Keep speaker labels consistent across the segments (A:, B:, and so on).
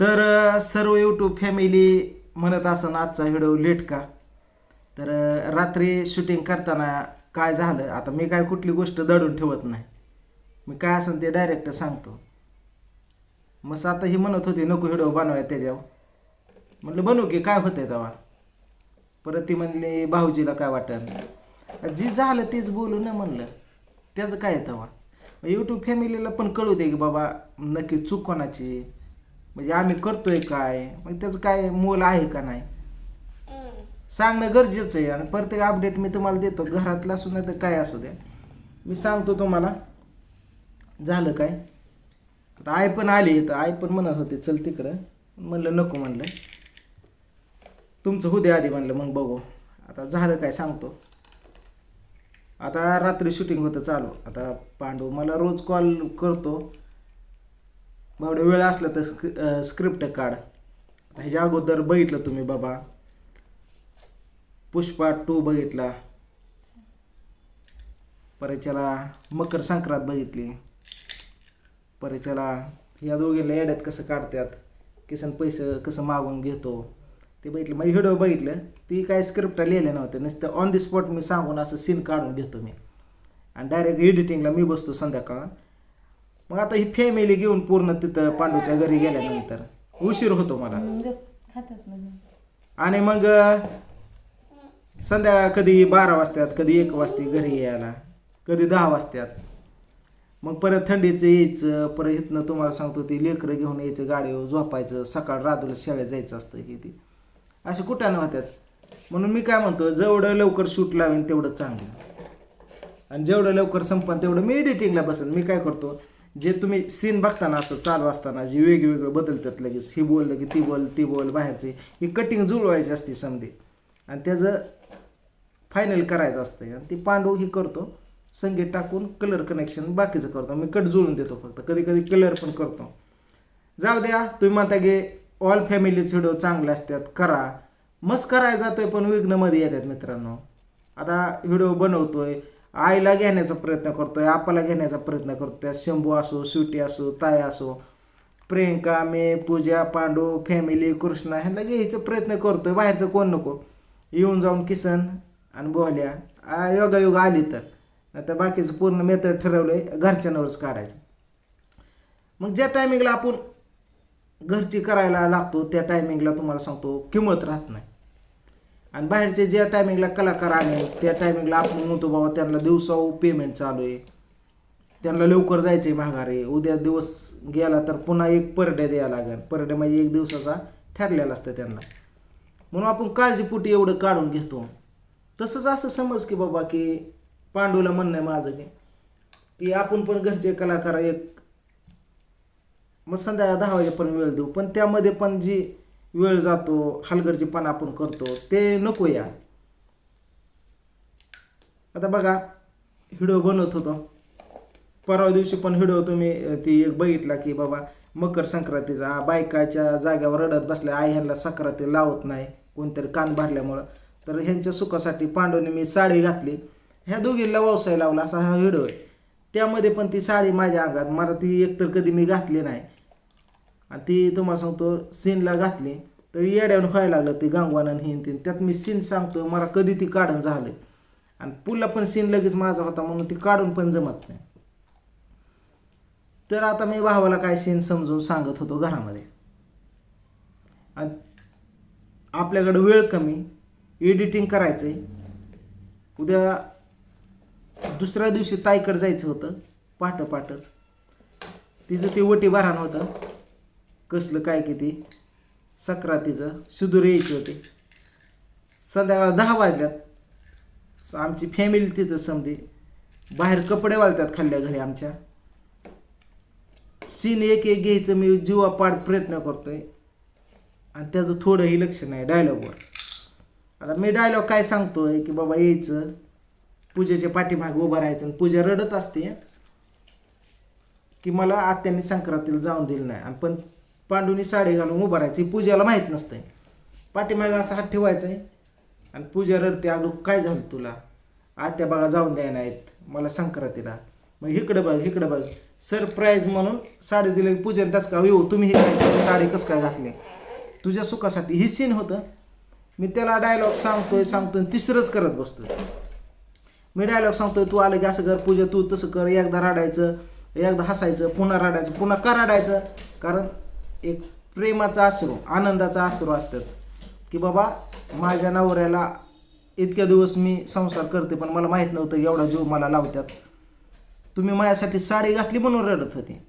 A: तर सर्व YouTube family म्हणत असं आजचा व्हिडिओ लेट का? तर रात्री शूटिंग करताना काय झालं? आता मी काय कुठली गोष्ट दडून ठेवत नाही. मी काय असेल ते डायरेक्ट सांगतो. मग आता ही म्हणत होती नको व्हिडिओ बनवाय त्याच्यावर. म्हटलं बनवू की काय होतंय तेव्हा? परत ती म्हणली भाऊजीला काय वाटलं जी झालं तेच बोलू ना म्हणलं. त्याचं काय आहे तेव्हा? यूट्यूब फॅमिलीला पण कळू दे की बाबा नक्की चूक कोणाची? म्हणजे आम्ही करतोय काय? मग त्याचं काय मोल आहे का नाही? सांगणं गरजेचं आहे. आणि प्रत्येक अपडेट मी तुम्हाला देतो. घरातलं असू नाही तर काय असू द्या. मी सांगतो तुम्हाला. झालं काय? आता आई पण आली तर आई पण म्हणत होते चल तिकडं. म्हणलं नको म्हणलं. तुमचं होऊ दे आधी म्हणलं. मग बघू. आता झालं काय सांगतो. आता रात्री शूटिंग होतं चालू. आता पांडू मला रोज कॉल करतो. बावडे वेळ असला तर स्क्रिप्ट काढ. ह्याच्या अगोदर बघितलं तुम्ही बाबा. पुष्पा टू बघितला. परेच्याला मकर संक्रांत बघितली. परेच्याला या दोघींना येड्यात कसं काढतात किसन पैसे कसं मागून घेतो ते बघितलं. मग व्हिडिओ बघितलं ती काय स्क्रिप्ट लिहिले नव्हते. नुसतं ऑन द स्पॉट मी सांगून असं सीन काढून घेतो मी. आणि डायरेक्ट एडिटिंगला मी बसतो संध्याकाळ. मग आता ही फॅमिली घेऊन पूर्ण तिथं पांडूच्या घरी गेल्यानंतर. उशीर होतो मला.
B: खातात
A: आणि मग संध्याकाळ कधी बारा वाजतात कधी एक वाजते घरी यायला कधी दहा वाजतात. मग परत थंडीचं यायचं परत इथनं तुम्हाला सांगतो ते लेकरं घेऊन यायचं गाडीवर झोपायचं सकाळ रात्रीला शाळेत जायचं असतं हे ते. असे कुठं होत्यात? म्हणून मी काय म्हणतो जेवढं लवकर शूट लावेन तेवढं चांगलं. आणि जेवढं लवकर संपन तेवढं मी एडिटिंगला बसेन. मी काय करतो जे तुम्ही सीन बघताना असं चालू असताना जे वेगवेगळं बदलतात लगेच ही बोललं की ती बोल ती बोल बाहेरचे ही कटिंग जुळवायची असते समधी. आणि त्याचं फायनल करायचं असतं आणि ती पांडू ही करतो संगीत टाकून कलर कनेक्शन बाकीचं करतो. मी कट जुळून देतो फक्त. कधी कधी कलर पण करतो. जाऊ द्या तुम्ही म्हणता की ऑल फॅमिलीच व्हिडिओ चांगले असतात करा. मस्त करायला जातोय पण विघ्नमध्ये येतात मित्रांनो. आता व्हिडिओ बनवतोय आईला घेण्याचा प्रयत्न करतोय आपाला घेण्याचा प्रयत्न करतोय. शंभू असो सुटी असो ताय असो प्रियंका मे पूजा पांडू फॅमिली कृष्णा ह्यांना घ्यायचा प्रयत्न करतोय. बाहेरचं कोण नको? येऊन जाऊन किसन आणि बोहल्या योगायोग आली तर. नाही तर बाकीचं पूर्ण मेथड ठरवलंय घरच्यांवरच काढायचं. मग ज्या टायमिंगला आपण घरची करायला लागतो त्या टायमिंगला तुम्हाला सांगतो किंमत राहत नाही. आणि बाहेरचे ज्या टायमिंगला कलाकार आले त्या टायमिंगला आपण म्हणतो बाबा त्यांना दिवसाव पेमेंट चालू आहे. त्यांना लवकर जायचं आहे माघारी. उद्या दिवस गेला तर पुन्हा एक पर डे द्यायला लागेल. पर डे म्हणजे एक दिवसाचा ठरलेला असतं त्यांना. म्हणून आपण काळजीपोटी एवढं काढून घेतो. तसंच असं समज की बाबा की पांडूला म्हणणं आहे माझं की की आपण पण घरचे कलाकार एक मग संध्याकाळ दहा वाजेपर्यंत वेळ देऊ. पण त्यामध्ये पण जी वेळ जातो हलगर्जीपणा आपण करतो ते नको या आता बघा व्हिडिओ बनवत होतो. परवा दिवशी पण व्हिडिओ तुम्ही ती एक बघितला की बाबा मकर संक्रांतीचा बायकाच्या जाग्यावर रडत बसल्या आई ह्यांना संक्रांती लावत नाही कोणतरी कान भरल्यामुळं. तर ह्यांच्या सुखासाठी पांडवने मी साडी घातली. ह्या दोघींना व्यवसाय लावला असा हा व्हिडिओ आहे त्यामध्ये पण ती साडी माझ्या अंगात मला ती एकतर कधी मी घातली नाही. आणि ती तुम्हाला सांगतो सीनला घातली तर येड्यावर व्हायला लागलं ते गांगवानं हिन तीन त्यात मी सीन सांगतो मला कधी ती काढून झालं. आणि पुला पण सीन लगेच माझा होता म्हणून ती काढून पण जमत नाही. तर आता मी भावाला काय सीन समजून सांगत होतो घरामध्ये. आणि आपल्याकडं वेळ कमी एडिटिंग करायचं आहे उद्या दुसऱ्या दिवशी ताईकडं जायचं होतं पाट तिचं ते वटी भराण होतं. कसलं काय किती सक्रातीचं सुदूर यायचे होते. संध्याकाळ दहा वाजल्यात. आमची फॅमिली तिथं समधी बाहेर कपडे वाळतात खाल्ल्या घरी आमच्या. सीन एक एक घ्यायचं मी जीवापाड प्रयत्न करतोय. आणि त्याचं थोडंही लक्ष नाही डायलॉगवर आता मी डायलॉग काय सांगतोय की बाबा यायचं. पूजेच्या पाठीमागे उभं राहायचं आणि पूजा रडत असते. की मला आत्याने संक्रांतीला जाऊन दिलं नाही. आणि पण पांडूनी साडी घालून उभं राहायचं. पूजेला पूजाला माहीत नसतंय. पाठीमागे असा हात ठेवायचा आहे. आणि पूजा रडते अगं काय झालं तुला? आत्या बघा जाऊन द्याय नाहीत. मला संक्रांतीला. मग इकडं बघ इकडं बघ. सरप्राईज म्हणून साडी दिली. पूजन त्याच का येऊ तुम्ही हे साडी कसं काय घातली? तुझ्या सुखासाठी. ही सीन होतं. मी त्याला डायलॉग सांगतोय सांगतोय तिसरंच करत बसतोय. मी डायलॉग सांगतोय तू आलं की असं कर पूजा तू तसं कर. एकदा रडायचं एकदा हसायचं पुन्हा रडायचं पुन्हा का रडायचं? कारण एक प्रेमाचा अश्रू आनंदाचा अश्रू असतात. की बाबा माझ्या नवऱ्याला इतक्या दिवस मी संसार करते पण मला माहीत नव्हतं एवढा जीव मला लावत्यात. तुम्ही माझ्यासाठी साडी घातली म्हणून रडत होती.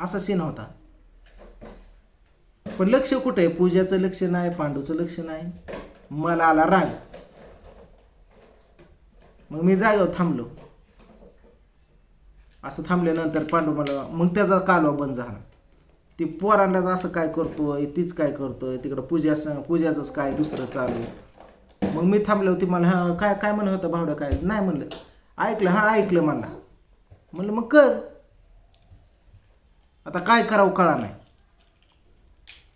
A: असा सीन होता. पण लक्ष कुठं आहे? पूजाचं लक्ष नाही पांडूचं लक्ष नाही. मला आला राग. मग मी जागेवर थांबलो. असं थांबल्यानंतर पांडू मला मग त्याचा कालवा बंद झाला. ती पोरांना असं काय करतोय तीच काय करतोय तिकडं पूजा पूजाचंच काय दुसरं चालू आहे. मग मी थांबले होती मला हा काय काय म्हणत होतं भावडं काय? नाही म्हणलं. ऐकलं हा ऐकलं मला. म्हणलं मग कर. आता काय करावं कळा नाही.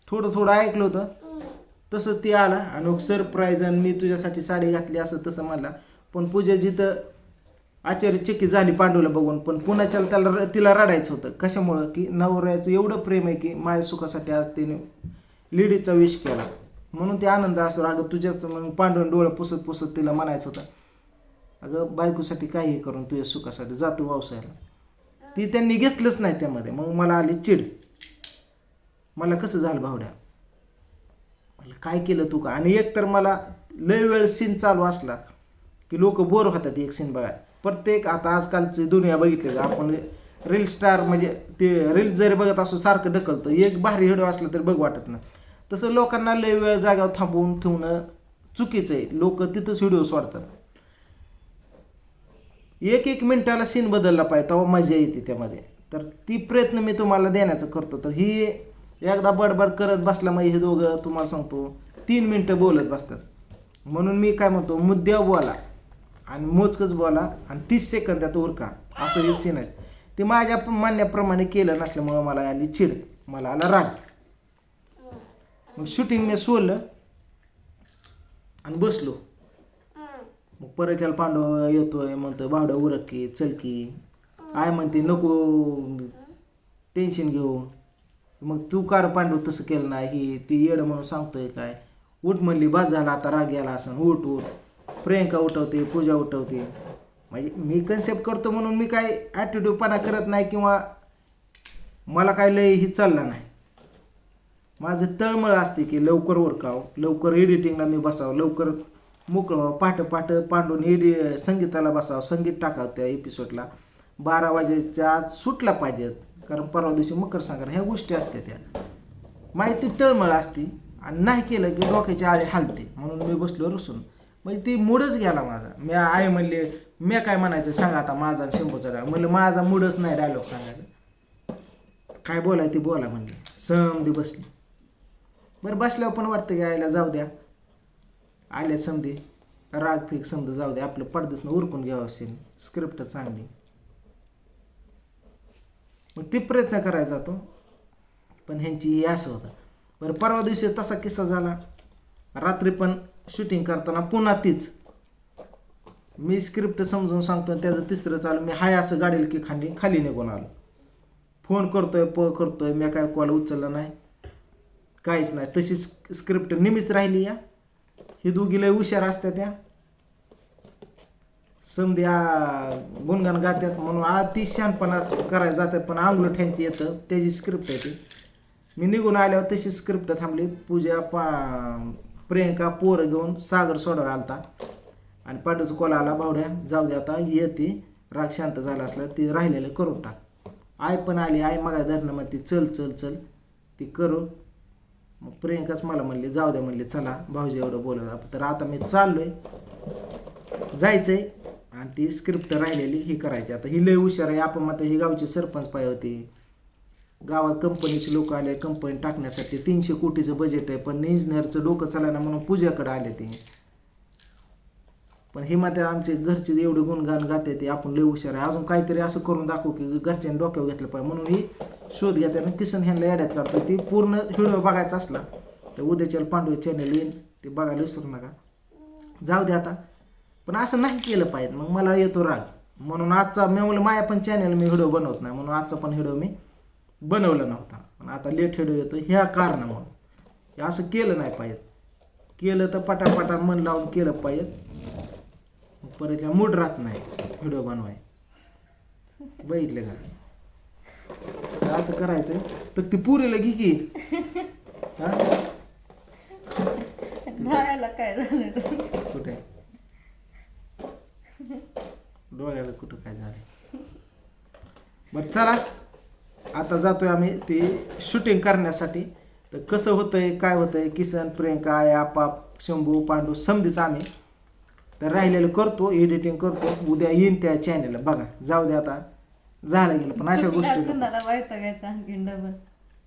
A: थोडं थोडं ऐकलं होतं. तसं ते आला आणि सरप्राईज आणि मी तुझ्यासाठी साडी घातली असं तसं म्हणला. पण पूजा जिथं आश्चर्यचकित झाली पांडूला बघून पण पुन्हा त्याला र- तिला रडायचं होतं. कशामुळं? की नवऱ्याचं एवढं प्रेम आहे की माझ्या सुखासाठी आज तिने लिडीचा विष केला. म्हणून ते आनंद असतो. अगं तुझ्याच मग पांढरून डोळं पुसत पुसत तिला म्हणायचं होतं अगं बायकोसाठी काही करून तुझ्या सुखासाठी जातो व्यवसायाला. ती त्यांनी घेतलंच नाही त्यामध्ये. मग मला आली चिड. मला कसं झालं भावड्या? मला काय केलं तू का? आणि एक तर मला लय वेळ सीन चालू असला की लोक बोर होतात एक सीन बघा प्रत्येक आता आजकालची दुनिया बघितली आपण रील स्टार म्हणजे ते रील जरी बघत असो सारखं ढकलतं. एक भारी व्हिडिओ असला तरी बघ वाटत नाही. तसं लोकांना लय वेळ जाग्यावर थांबवून ठेवणं चुकीचं आहे. लोक तिथंच व्हिडिओ सोडतात. एक एक मिनिटाला सीन बदलला पाहिजे तेव्हा मजा येते त्यामध्ये. तर ती प्रयत्न मी तुम्हाला देण्याचा करतो. तर ही एकदा बडबड करत बसला मग हे दोघं तुम्हाला सांगतो तीन मिनटं बोलत बसतात. म्हणून मी काय म्हणतो मुद्द्यावर बोला. आणि मोजकच बोला आणि तीस सेकंदात उरका. असं हे सीन आहे. ते माझ्या मान्याप्रमाणे केलं नसल्यामुळं मला आली चिड. मला आला राग. मग शूटिंग मी सोडलं आणि बसलो. मग परत त्याला पांडव येतोय म्हणतो भावडं उरक की चल की. आय म्हणते नको टेन्शन घेऊ. मग तू कार पांडव तसं केलं नाही. ही ती येडं म्हणून सांगतोय काय. उठ म्हणली बाद झाला आता राग गेला असं उठ उठ. प्रियंका उठवते पूजा उठवते. म्हणजे मी कन्सेप्ट करतो म्हणून मी काय ॲटिट्यूडपणा करत नाही किंवा मला काय लय ही चालला नाही. माझं तळमळ असते की लवकर ओरकाव लवकर एडिटिंगला मी बसावं लवकर मोकळं पाठ पाठ पांडून एडि संगीताला बसावं संगीत टाकावं त्या एपिसोडला बारा वाजेच्या आत सुटला पाहिजेत कारण परवा दिवशी मकर संक्रांत ह्या गोष्टी असत्या त्या. माहिती तळमळ असते आणि नाही केलं की डोक्याची आळी हालते म्हणून मी बसलो रुसून म्हणजे ती मूडच गेला माझा. मी आई म्हणले मी काय म्हणायचं सांगा आता माझा शंभूचा डायलॉग म्हणलं माझा मूडच नाही डायलॉग सांगायचा काय बोलाय ते बोला म्हणले. समधी बसली. बरं बसल्यावर पण वाटतं की आईला जाऊ द्या. आल्या समधी. राग फिक समजा जाऊ दे आपलं पडदसनं उरकून घ्यावं असेल. स्क्रिप्ट चांगली. मग ते प्रयत्न करायचा तो. पण ह्यांची असं होतं. बरं परवा दिवशी तसा किस्सा झाला. रात्री पण शूटिंग करताना पुन्हा तीच. मी स्क्रिप्ट समजून सांगतो आणि त्याचं तिसरं चालू. मी हाय असं गाडील की खाली खाली निघून आलो. फोन करतोय प करतोय मी काय कॉल उचलला नाही. काहीच नाही. तशी स्क्रिप्ट नेहमीच राहिली या. ही दोघीला हुशार असतात त्या समध्या गुणगान गातात म्हणून अति ती शहाणपणा करायला जातात पण आंघोळ ठ्यांची येतं. त्याची स्क्रिप्ट आहे ती. मी निघून आल्यावर तशी स्क्रिप्ट थांबली. पूजा पा प्रियंका पोरं घेऊन सागर सोडा आलता. आणि पांडूचा कॉल आला बावड्या जाऊ दे आता येते राग शांत झाला असला ती राहिलेलं करून टाक. आई पण आली आई मगा धरणं म्हणते चल चल चल. ती करू. मग प्रियंकाच मला म्हणले जाऊ द्या म्हणले चला. भाऊजी एवढं बोलत तर आता मी चाललोय. जायचंय. आणि ती स्क्रिप्ट राहिलेली ही करायची. आता ही लय हुशार आहे. आपण मग ही गावची सरपंच पाय होती. गावात कंपनीचे लोक आले कंपनी टाकण्यासाठी तीनशे कोटीचं बजेट आहे पण इंजिनियरचं डोकं चालायला म्हणून पूजाकडे आले ते. पण हे मात्र आमचे घरचे एवढे गुणगान गाते ते आपण लय हुशार आहे. अजून काहीतरी असं करून दाखवू की घरच्यांनी डोक्यावर घेतलं पाहिजे. म्हणून ही शोध घ्या आणि किसन ह्यांना याड्यात काढतो. ती पूर्ण व्हिडिओ बघायचा असला तर उद्याच्या पांडू चॅनल येईन. ते बघायला विसरू नका. जाऊ दे आता. पण असं नाही केलं पाहिजे. मग मला येतो राग. म्हणून आजचा मी म्हणलं माया पण चॅनल मी व्हिडिओ बनवत नाही. म्हणून आजचा पण व्हिडिओ मी बनवला नव्हता. पण आता लेट व्हिडिओ येतो ह्या कारणामुळं. हे असं केलं नाही पाहिजे. केलं तर पटापटा मन लावून केलं पाहिजे. परत मूड राहत नाही व्हिडिओ बनवाय. बघितले का? असं करायचं तर ती पुरीला घे की. हा?
B: डोळ्याला काय झालं
A: कुठे? डोळ्याला कुठं काय झालं बरं चला. आता जातोय आम्ही ते शूटिंग करण्यासाठी. तर कसं होतंय काय होतंय किसन प्रियंका आय आपाप शंभू पांडू समधीच आम्ही. तर राहिलेलं करतो एडिटिंग करतो. उद्या येईन त्या चॅनेलला बघा जाऊ दे आता. झालं गेलं पण अशा गोष्टी
B: वैतागायचं आणखीन डबल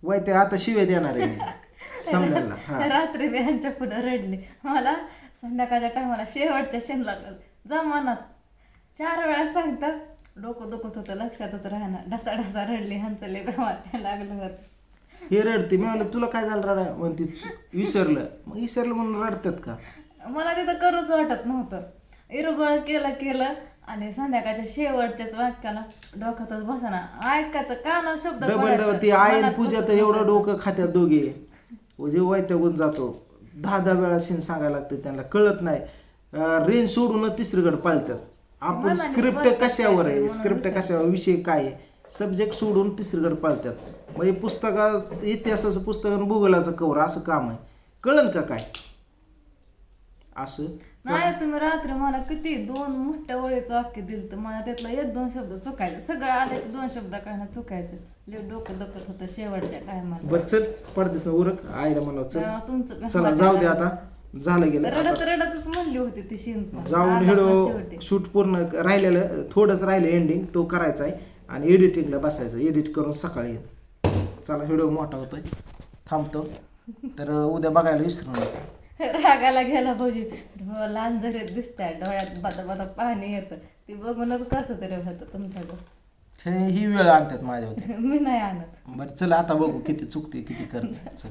A: वय ते आता शिवे देणार आहे. समजायला. हा.
B: रात्री मी ह्यांच्या पुढे रडले. मला संध्याकाळच्या टायमाला शेवटच्या शेणला जा मनात. चार वेळा सांगतात डोकं दुखत होतं लक्षातच राहणार ढसा ढसा रडली लय वाटायला लागलं होतं.
A: हे रडते मी म्हणलं तुला काय झालं रडा? म्हणते विसरलं. मग विसरलं म्हणून रडतात का?
B: मला तिथं करूच वाटत नव्हतं. इरुबळ केलं केलं आणि संध्याकाळच्या शेवटच्याच वाक्याला डोक्यातच बसना. ऐकायचं काना शब्द
A: डबल. डबल ती आई
B: मनात
A: पूजा तर एवढं. डोकं खात्यात दोघे. जे वैतागून जातो. दहा दहा वेळा सीन सांगायला लागते त्यांना. कळत नाही. रेंज सोडून तिसरीकडे पाळतात आपण स्क्रिप्ट कशावर आहे? स्क्रिप्ट. कशावर? विषय काय आहे? सब्जेक्ट सोडून तिसरीकडे पाळतात म्हणजे पुस्तकात इतिहासाचं पुस्तक आणि भूगोलाचं कवर असं काम आहे. कळन का काय? असं?
B: नाही तुम्ही रात्री मला किती दोन मोठ्या ओळीचं वाक्य दिलं तर मला त्यातलं एक दोन शब्द चुकायचं. सगळं आले की दोन शब्द काय चुकायचं. लय डोकं दखत होतं शेवटच्या टायमाला
A: बरं चल. पडदेस उरक. आईला म्हणा
B: तुमचं
A: जाऊ दे आता. झालं गेलं.
B: रडत रडतच म्हणली होती ती शिन पण.
A: जाऊन
B: शेवटी.
A: शूट पूर्ण राहिलेलं थोडंच राहिलं एंडिंग तो करायचा आहे. आणि एडिटिंगला बसायचं एडिट करून सकाळी येईल चला व्हिडिओ मोठा होतोय. थांबतो. तर उद्या बघायला विसरू नका.
B: रागाला गेला भाऊजी. लहान झरीत दिसताय डोळ्यात बदा बदा पाणी येतं. ती बघूनच कसं तरी होतं तुमच्याकडं.
A: हे ही वेळ आणतात माझ्या
B: मी नाही आणत.
A: बरं चला आता बघू किती चुकते किती करते. चल.